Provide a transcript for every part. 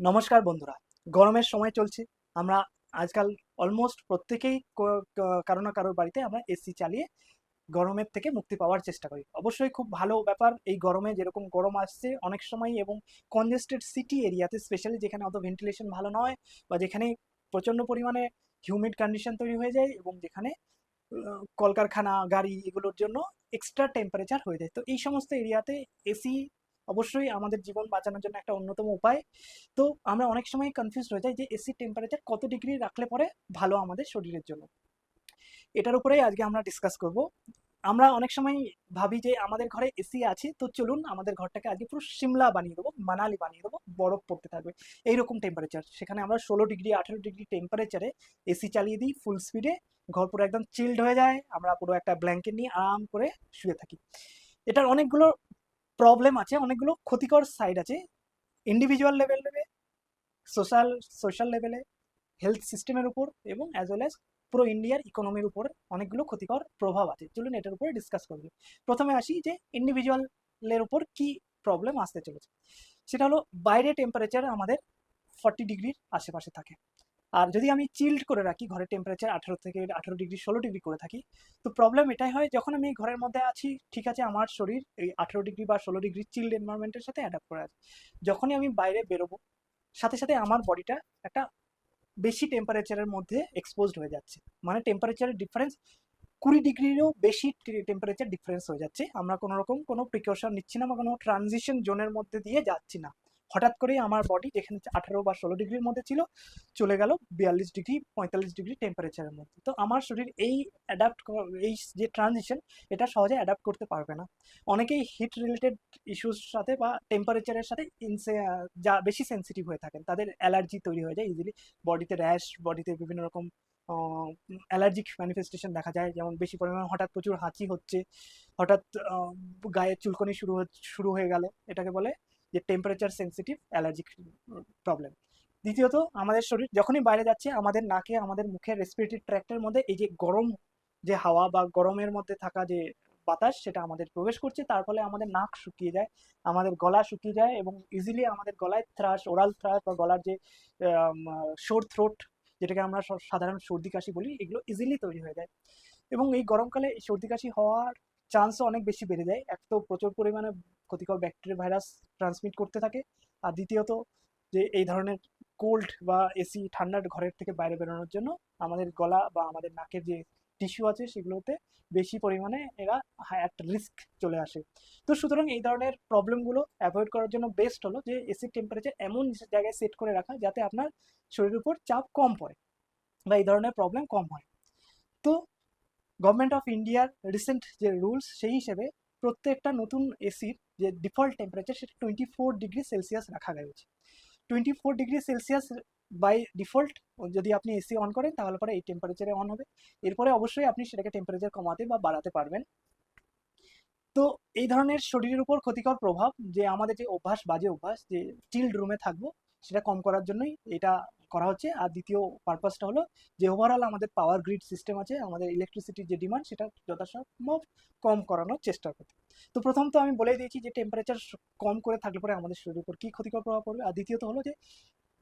নমস্কার বন্ধুরা, গরমের সময় চলছে। আমরা আজকাল অলমোস্ট প্রত্যেকেই কারও না কারোর বাড়িতে আমরা এসি চালিয়ে গরমের থেকে মুক্তি পাওয়ার চেষ্টা করি। অবশ্যই খুব ভালো ব্যাপার, এই গরমে যেরকম গরম আসছে অনেক সময় এবং কনজেস্টেড সিটি এরিয়াতে স্পেশালি যেখানে অত ভেন্টিলেশন ভালো নয় বা যেখানে প্রচণ্ড পরিমাণে হিউমিড কন্ডিশন তৈরি হয়ে যায় এবং যেখানে কলকারখানা, গাড়ি এগুলোর জন্য এক্সট্রা টেম্পারেচার হয়ে যায়। তো এই সমস্ত এরিয়াতে এসি অবশ্যই আমাদের জীবন বাঁচানোর জন্য একটা অন্যতম উপায়। তো আমরা অনেক সময় কনফিউজ হয়ে যাই যে এসির টেম্পারেচার কত ডিগ্রি রাখলে পরে ভালো আমাদের শরীরের জন্য। এটার উপরেই আজকে আমরা ডিসকাস করব। আমরা অনেক সময় ভাবি যে আমাদের ঘরে এসি আছে, তো চলুন আমাদের ঘরটাকে আজকে পুরো সিমলা বানিয়ে দেবো, মানালি বানিয়ে দেবো, বরফ পড়তে থাকবে। এইরকম টেম্পারেচার সেখানে আমরা ষোলো ডিগ্রি আঠেরো ডিগ্রি টেম্পারেচারে এসি চালিয়ে দিই ফুল স্পিডে ঘর পুরো একদম চিল্ড হয়ে যায়। আমরা পুরো একটা ব্ল্যাঙ্কেট নিয়ে আরাম করে শুয়ে থাকি। এটার অনেকগুলো প্রবলেম আছে, অনেকগুলো ক্ষতিকর সাইড আছে। ইন্ডিভিজুয়াল লেভেলে সোশ্যাল সোশ্যাল লেভেলে হেলথ সিস্টেমের উপর এবং অ্যাজ ওয়েল অ্যাজ পুরো ইন্ডিয়ার ইকোনমির উপর অনেকগুলো ক্ষতিকর প্রভাব আছে। চলুন এটার উপরে ডিসকাস করব প্রথমে আসি যে ইন্ডিভিজুয়ালের উপর কি প্রবলেম আসতে চলেছে। সেটা হলো বাইরে টেম্পারেচার আমাদের ফর্টি ডিগ্রির আশেপাশে থাকে। আর যদি আমি চিল্ড করে রাখি, ঘরের টেম্পারেচার আঠেরো থেকে আঠেরো ডিগ্রি ষোলো ডিগ্রি করে থাকি, তো প্রবলেম এটাই হয়, যখন আমি ঘরের মধ্যে আছি, ঠিক আছে, আমার শরীর এই আঠেরো ডিগ্রি বা ষোলো ডিগ্রি চিল্ড এনভায়রনমেন্টের সাথে অ্যাডাপ্ট করে আছে। যখনই আমি বাইরে বেরোবো, সাথে সাথে আমার বডিটা একটা বেশি টেম্পারেচারের মধ্যে এক্সপোজড হয়ে যাচ্ছে। মানে টেম্পারেচারের ডিফারেন্স কুড়ি ডিগ্রিরও বেশি টেম্পারেচার ডিফারেন্স হয়ে যাচ্ছে। আমরা কোনো রকম কোনো প্রিকশন নিচ্ছি না বা কোনো ট্রানজিশন জোনের মধ্যে দিয়ে যাচ্ছি না। হঠাৎ করেই আমার বডি যেখানে আঠারো বা ষোলো ডিগ্রির মধ্যে ছিল চলে গেল বিয়াল্লিশ ডিগ্রি পঁয়তাল্লিশ ডিগ্রি টেম্পারেচারের মধ্যে। তো আমার শরীর এই অ্যাডাপ্ট এই যে ট্রানজিশন এটা সহজে অ্যাডাপ্ট করতে পারবে না। অনেকেই হিট রিলেটেড ইস্যুর সাথে বা টেম্পারেচারের সাথে ইনসে যা বেশি সেন্সিটিভ হয়ে থাকেন তাদের অ্যালার্জি তৈরি হয়ে যায় ইজিলি বডিতে র্যাশ বডিতে বিভিন্ন রকম অ্যালার্জিক ম্যানিফেস্টেশন দেখা যায় যেমন বেশি পরিমাণে হঠাৎ প্রচুর হাঁচি হচ্ছে হঠাৎ আহ, গায়ে চুলকনি শুরু শুরু হয়ে গেল এটাকে বলে যে টেম্পারেচার সেন্সিটিভ অ্যালার্জিক প্রবলেম দ্বিতীয়ত, আমাদের শরীর যখনই বাইরে যাচ্ছে, আমাদের নাকে, আমাদের মুখের রেসপিরেটরি ট্র্যাক্টের মধ্যে এই যে গরম যে হাওয়া বা গরমের মধ্যে থাকা যে বাতাস, সেটা আমাদের প্রবেশ করছে। তার ফলে আমাদের নাক শুকিয়ে যায়, আমাদের গলা শুকিয়ে যায় এবং ইজিলি আমাদের গলায় থ্রাস ওরাল থ্রাস বা গলার যে শোর থ্রোট যেটাকে আমরা সাধারণ সর্দি কাশি বলি, এগুলো ইজিলি তৈরি হয়ে যায়। এবং এই গরমকালে সর্দি কাশি হওয়ার চান্সও অনেক বেশি বেড়ে যায়। এক তো প্রচুর পরিমাণে ক্ষতিকর ব্যাকটেরিয়া ভাইরাস ট্রান্সমিট করতে থাকে। আর দ্বিতীয়ত যে এই ধরনের কোল্ড বা এসি ঠান্ডার ঘরের থেকে বাইরে বেরোনোর জন্য আমাদের গলা বা আমাদের নাকের যে টিস্যু আছে সেগুলোতে বেশি পরিমাণে এরা একটা রিস্ক চলে আসে। তো সুতরাং এই ধরনের প্রবলেমগুলো অ্যাভয়েড করার জন্য বেস্ট হলো যে এসির টেম্পারেচার এমন জায়গায় সেট করে রাখা যাতে আপনার শরীরের উপর চাপ কম পড়ে বা এই ধরনের প্রবলেম কম হয়। তো গভর্নমেন্ট অফ ইন্ডিয়ার রিসেন্ট যে রুলস সেই হিসেবে প্রত্যেকটা নতুন এসির যে ডিফল্ট টেম্পারেচার সেটা টোয়েন্টি ফোর ডিগ্রি সেলসিয়াস রাখা গেছে twenty four degree Celsius by default যদি আপনি এসি অন করেন, তাহলে পরে এই টেম্পারেচারে অন হবে। এরপরে অবশ্যই আপনি সেটাকে টেম্পারেচার কমাতে বা বাড়াতে পারবেন। তো এই ধরনের শরীরের উপর ক্ষতিকর প্রভাব, যে আমাদের যে অভ্যাস, বাজে অভ্যাস, যে চিল্ড রুমে থাকব সেটা কম করার জন্যই এটা করা হচ্ছে। আর দ্বিতীয় পারপাসটা হলো যে ওভারঅল আমাদের পাওয়ার গ্রিড সিস্টেম আছে, আমাদের ইলেকট্রিসিটির যে ডিমান্ড সেটা যথাসম্ভব কম করানোর চেষ্টা করতে তো প্রথম তো আমি বলে দিয়েছি যে টেম্পারেচার কম করে থাকলে পরে আমাদের শরীরের উপর কী ক্ষতিকর প্রভাব পড়বে। আর দ্বিতীয়ত হলো যে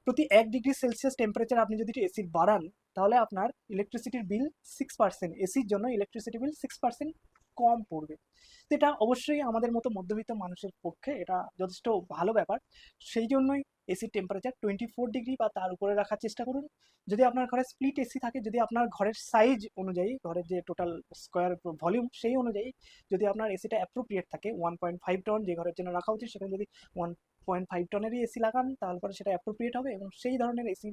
প্রতি এক ডিগ্রি সেলসিয়াস টেম্পারেচার আপনি যদি এসির বাড়ান, তাহলে আপনার ইলেকট্রিসিটির বিল সিক্স পার্সেন্ট এসির জন্য ইলেকট্রিসিটি বিল সিক্স পার্সেন্ট কম পড়বে। তো এটা অবশ্যই আমাদের মতো মধ্যবিত্ত মানুষের পক্ষে এটা যথেষ্ট ভালো ব্যাপার। সেই জন্যই এসির টেম্পারেচার টোয়েন্টি ফোর ডিগ্রি বা তার উপরে রাখার চেষ্টা করুন। যদি আপনার ঘরে স্প্লিট এসি থাকে, যদি আপনার ঘরের সাইজ অনুযায়ী, ঘরের যে টোটাল স্কোয়ার ভলিউম সেই অনুযায়ী যদি আপনার এসিটা অ্যাপ্রোপ্রিয়েট থাকে ওয়ান পয়েন্ট ফাইভ টন যে ঘরের জন্য রাখা উচিত, সেখানে যদি ওয়ান পয়েন্ট ফাইভ টনেরই এসি লাগান তাহলে পরে সেটা অ্যাপ্রোপ্রিয়েট হবে এবং সেই ধরনের এসি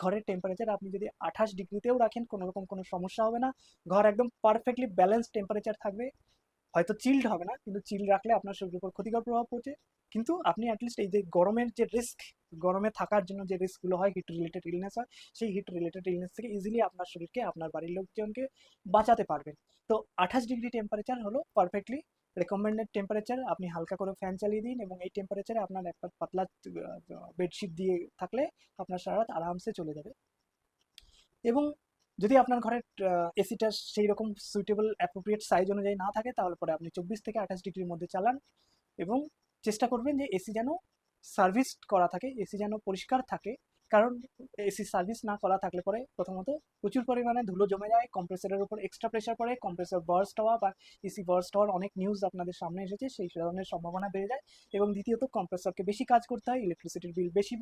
ঘরের টেম্পারেচার আপনি যদি আঠাশ ডিগ্রিতেও রাখেন, কোনো রকম কোনো সমস্যা হবে না। ঘর একদম পারফেক্টলি ব্যালেন্স টেম্পারেচার থাকবে। হয়তো চিল্ড হবে না, কিন্তু চিল্ড রাখলে আপনার শরীরের উপর ক্ষতিকর প্রভাব পড়ছে। কিন্তু আপনি অ্যাটলিস্ট এই যে গরমের যে রিস্ক গরমে থাকার জন্য যে রিস্কগুলো হয় হিট রিলেটেড ইলনেস হয়, সেই হিট রিলেটেড ইলনেস থেকে ইজিলি আপনার শরীরকে, আপনার বাড়ির লোকজনকে বাঁচাতে পারবেন। তো আঠাশ ডিগ্রি টেম্পারেচার হলো পারফেক্টলি রেকমেন্ডেড টেম্পারেচার আপনি হালকা করে ফ্যান চালিয়ে দিন এবং এই টেম্পারেচারে আপনার একটা পাতলা বেডশিট দিয়ে থাকলে আপনার সারা রাত আরামসে চলে যাবে। এবং যদি আপনার ঘরের এসিটা সেই রকম সুইটেবল অ্যাপ্রোপ্রিয়েট সাইজ অনুযায়ী না থাকে, তাহলে পরে আপনি চব্বিশ থেকে আঠাশ ডিগ্রির মধ্যে চালান এবং চেষ্টা করবেন যে এসি যেন সার্ভিস করা থাকে এসি যেন পরিষ্কার থাকে। কারণ এসি সার্ভিস না করা থাকলে পরে প্রথমত প্রচুর পরিমাণে ধুলো জমে যায় কম্প্রেসারের উপর এক্সট্রা প্রেশার পড়ে কম্প্রেসার বার্স হওয়া বা এসি বার্স্ট হওয়ার অনেক নিউজ আপনাদের সামনে এসেছে, সেই ধরনের সম্ভাবনা বেড়ে যায়। এবং দ্বিতীয়ত কম্প্রেসারকে বেশি কাজ করতে হয় ইলেকট্রিসিটির বিল বেশি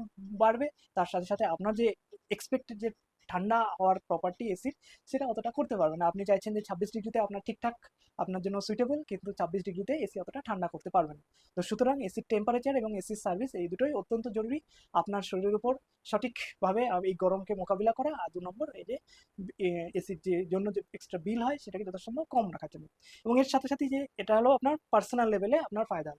বাড়বে, তার সাথে সাথে আপনার যে এক্সপেক্টেড যে ঠান্ডা হওয়ার প্রপার্টি এসির সেটা অতটা করতে পারবে না। আপনি চাইছেন যে ছাব্বিশ ডিগ্রিতে আপনার ঠিকঠাক, আপনার জন্য সুইটেবল কিন্তু ছাব্বিশ ডিগ্রিতে এসি অতটা ঠান্ডা করতে পারবে না। তো সুতরাং এসির টেম্পারেচার এবং এসির সার্ভিস এই দুটোই অত্যন্ত জরুরি। আপনার শরীরের উপর সঠিকভাবে এই গরমকে মোকাবিলা করা। আর দু নম্বর, এই যে এসির যে, জন্য যে এক্সট্রা বিল হয়, সেটাকে যথাসম্ভব কম রাখার জন্য। এবং এর সাথে সাথে যে, এটা হলো আপনার পার্সোনাল লেভেলে আপনার ফায়দা।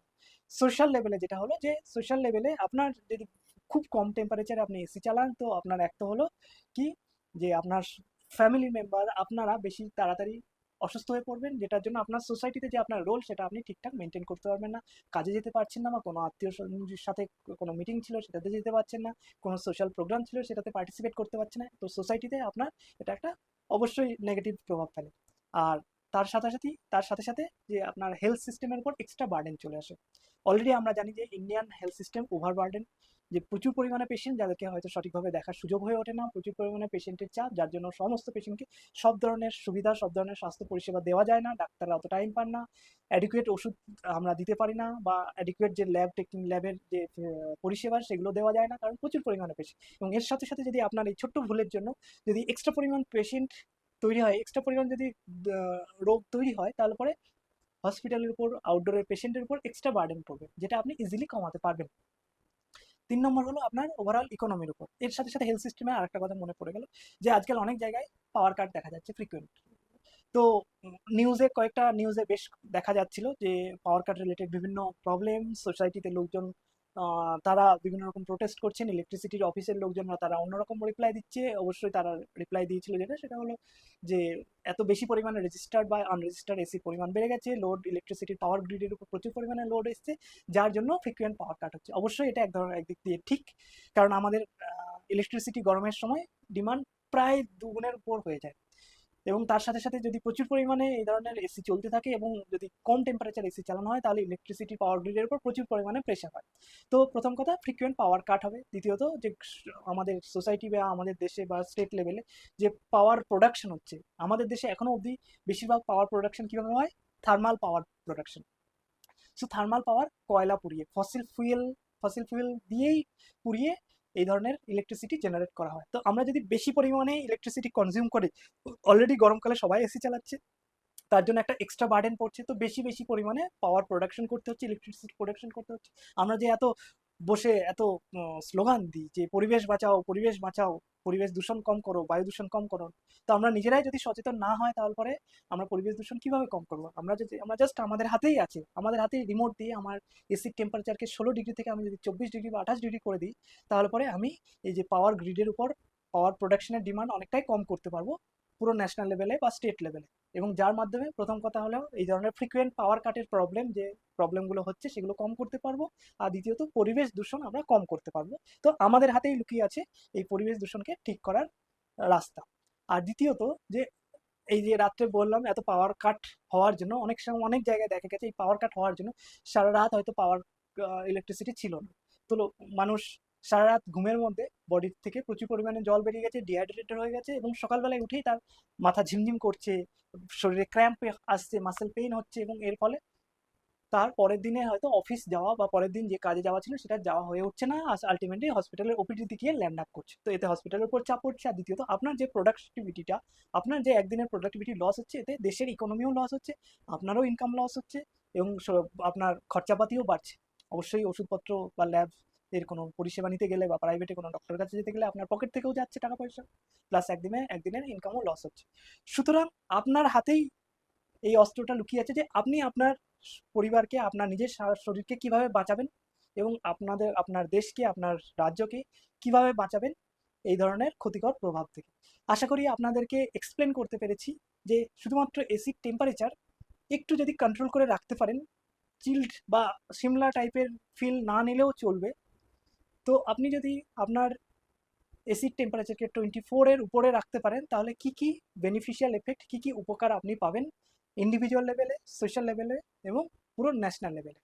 সোশ্যাল লেভেলে যেটা হলো যে সোশ্যাল লেভেলে আপনার যদি খুব কম টেম্পারেচারে আপনি এসি চালান। তো আপনার একটা হলো কি যে আপনার ফ্যামিলি মেম্বার আপনারা বেশি তাড়াতাড়ি অসুস্থ হয়ে পড়বেন, যেটার জন্য আপনার সোসাইটিতে যে আপনার রোল সেটা আপনি ঠিকঠাক মেনটেন করতে পারবেন না। কাজে যেতে পারছেন না বা কোনো আত্মীয় স্বজনের সাথে কোনো মিটিং ছিল সেটাতে যেতে পারছেন না। কোনো সোশ্যাল প্রোগ্রাম ছিল সেটাতে পার্টিসিপেট করতে পারছেন না। তো সোসাইটিতে আপনার এটা একটা অবশ্যই নেগেটিভ প্রভাব ফেলে। আর তার সাথে সাথে, তার সাথে সাথে যে আপনার হেলথ সিস্টেমের উপর এক্সট্রা বার্ডেন চলে আসে। অলরেডি আমরা জানি যে Indian health system over burden যে প্রচুর পরিমাণে পেশেন্ট যাদেরকে হয়তো সঠিকভাবে দেখার সুযোগ হয়ে ওঠে না, প্রচুর পরিমাণে পেশেন্টের চাপ, যার জন্য সমস্ত পেশেন্টকে সব ধরনের সুবিধা, সব ধরনের স্বাস্থ্য পরিষেবা দেওয়া যায় না, ডাক্তাররা অত টাইম পান না। অ্যাডিকুয়েট ওষুধ আমরা দিতে পারি না বা অ্যাডিকুয়েট যে ল্যাব টেকনিক ল্যাবের যে পরিষেবা সেগুলো দেওয়া যায় না কারণ প্রচুর পরিমাণে পেশেন্ট এবং এর সাথে সাথে যদি আপনার এই ছোট্ট ভুলের জন্য যদি এক্সট্রা পরিমাণ পেশেন্ট তৈরি হয় এক্সট্রা পরিমাণ যদি রোগ তৈরি হয়, তাহলে পরে হসপিটালের উপর আউটডোরের পেশেন্টের উপর এক্সট্রা বার্ডেন পড়বে, যেটা আপনি ইজিলি কমাতে পারবেন। তিন নম্বর হলো আপনার ওভারঅল ইকোনমির উপর। এর সাথে সাথে হেলথ সিস্টেমে আর একটা কথা মনে পড়ে গেল যে আজকাল অনেক জায়গায় পাওয়ার কাট দেখা যাচ্ছে ফ্রিকুয়েন্ট তো নিউজে কয়েকটা নিউজে বেশ দেখা যাচ্ছিল যে পাওয়ার কাট রিলেটেড বিভিন্ন প্রবলেম সোসাইটিতে লোকজন তারা বিভিন্ন রকম প্রোটেস্ট করছেন ইলেকট্রিসিটির অফিসের লোকজনরা তারা অন্যরকম রিপ্লাই দিচ্ছে। অবশ্যই তারা রিপ্লাই দিয়েছিল যেটা, সেটা হলো যে এত বেশি পরিমাণে রেজিস্টার্ড বা আনরেজিস্টার্ড এসির পরিমাণ বেড়ে গেছে লোড ইলেকট্রিসিটির পাওয়ার গ্রিডের উপর প্রচুর পরিমাণে লোড এসছে, যার জন্য ফ্রিকুয়েন্ট পাওয়ার কাট হচ্ছে। অবশ্যই এটা এক ধরনের, একদিক দিয়ে ঠিক, কারণ আমাদের ইলেকট্রিসিটি গরমের সময় ডিমান্ড প্রায় দুগুণের উপর হয়ে যায়। এবং তার সাথে সাথে যদি প্রচুর পরিমাণে এই ধরনের এসি চলতে থাকে এবং যদি কম টেম্পারেচার এসি চালানো হয়, তাহলে ইলেকট্রিসিটি পাওয়ার গ্রিডের উপর প্রচুর পরিমাণে প্রেশার হয়। তো প্রথম কথা ফ্রিকুয়েন্ট পাওয়ার কাট হবে। দ্বিতীয়ত, যে আমাদের সোসাইটি বা আমাদের দেশে বা স্টেট লেভেলে যে পাওয়ার প্রোডাকশন হচ্ছে, আমাদের দেশে এখনও অবধি বেশিরভাগ পাওয়ার প্রোডাকশন কীভাবে হয়? Thermal power production so thermal power কয়লা পুড়িয়ে ফসিল ফুয়েল ফসিল ফুয়েল দিয়েই পুড়িয়ে এই ধরনের ইলেকট্রিসিটি জেনারেট করা হয়। তো আমরা যদি বেশি পরিমাণে ইলেকট্রিসিটি কনজিউম করি অলরেডি গরমকালে সবাই এসি চালাচ্ছে, তার জন্য একটা এক্সট্রা বার্ডেন পড়ছে, তো বেশি বেশি পরিমাণে পাওয়ার প্রোডাকশন করতে হচ্ছে ইলেকট্রিসিটি প্রোডাকশন করতে হচ্ছে। আমরা যে এত বসে এত স্লোগান দিই যে, পরিবেশ বাঁচাও পরিবেশ বাঁচাও, পরিবেশ দূষণ কম করো, বায়ু দূষণ কম করো। তো আমরা নিজেরাই যদি সচেতন না হয় তাহলে পরে আমরা পরিবেশ দূষণ কীভাবে কম করব? আমরা যদি, আমরা জাস্ট আমাদের হাতেই আছে। আমাদের হাতেই রিমোট দিয়ে আমার এসির টেম্পারেচারকে ষোলো ডিগ্রি থেকে আমি যদি চব্বিশ ডিগ্রি বা আঠাশ ডিগ্রি করে দিই, তাহলে পরে আমি এই যে পাওয়ার গ্রিডের উপর পাওয়ার প্রোডাকশনের ডিমান্ড অনেকটাই কম করতে পারব, পুরো ন্যাশনাল লেভেলে বা স্টেট লেভেলে এবং যার মাধ্যমে প্রথম কথা হলো এই ধরনের ফ্রিকুয়েন্ট পাওয়ার কাটের প্রবলেম যে প্রবলেমগুলো হচ্ছে সেগুলো কম করতে পারব। আর দ্বিতীয়ত পরিবেশ দূষণ আমরা কম করতে পারব। তো আমাদের হাতেই লুকিয়ে আছে এই পরিবেশ দূষণকে ঠিক করার রাস্তা। আর দ্বিতীয়ত যে এই যে রাত্রে বললাম এত পাওয়ার কাট হওয়ার জন্য অনেক সময় অনেক জায়গায় দেখা গেছে এই পাওয়ার কাট হওয়ার জন্য সারা রাত হয়তো পাওয়ার ইলেকট্রিসিটি ছিল না। তো মানুষ সারা রাত ঘুমের মধ্যে বডির থেকে প্রচুর পরিমাণে জল বেরিয়ে গেছে ডিহাইড্রেটেড হয়ে গেছে এবং সকালবেলায় উঠেই তার মাথা ঝিমঝিম করছে, শরীরে ক্র্যাম্প আসছে মাসেল পেইন হচ্ছে এবং এর ফলে তার পরের দিনে হয়তো অফিস যাওয়া বা পরের দিন যে কাজে যাওয়া ছিল সেটা যাওয়া হয়ে উঠছে না আর আলটিমেটলি হসপিটালের ওপিডিতে গিয়ে ল্যান্ড আপ করছে। তো এতে হসপিটালের উপর চাপ পড়ছে আর দ্বিতীয়ত আপনার যে প্রোডাক্টিভিটিটা আপনার যে একদিনের প্রোডাক্টিভিটি লস হচ্ছে, এতে দেশের ইকোনমিও লস হচ্ছে, আপনারও ইনকাম লস হচ্ছে এবং আপনার খরচাপাতিও বাড়ছে। অবশ্যই ওষুধপত্র বা ল্যাব এর কোনো পরিষেবা নিতে গেলে বা প্রাইভেটে কোনো ডক্টরের কাছে যেতে গেলে আপনার পকেট থেকেও যাচ্ছে টাকা পয়সা। প্লাস একদিনে, একদিনের ইনকামও লস হচ্ছে। সুতরাং আপনার হাতেই এই অস্ত্রটা লুকিয়ে আছে যে আপনি আপনার পরিবারকে, আপনার নিজের শরীরকে কীভাবে বাঁচাবেন এবং আপনাদের, আপনার দেশকে, আপনার রাজ্যকে কীভাবে বাঁচাবেন এই ধরনের ক্ষতিকর প্রভাব থেকে। আশা করি আপনাদেরকে এক্সপ্লেন করতে পেরেছি যে শুধুমাত্র এসির টেম্পারেচার একটু যদি কন্ট্রোল করে রাখতে পারেন চিল্ড বা সিমলা টাইপের ফিল না নিলেও চলবে। তো আপনি যদি আপনার এসির টেম্পারেচারকে টোয়েন্টি ফোরের উপরে রাখতে পারেন, তাহলে কি কি বেনিফিশিয়াল এফেক্ট কি কি উপকার আপনি পাবেন ইন্ডিভিজুয়াল লেভেলে সোশ্যাল লেভেলে এবং পুরো ন্যাশনাল লেভেলে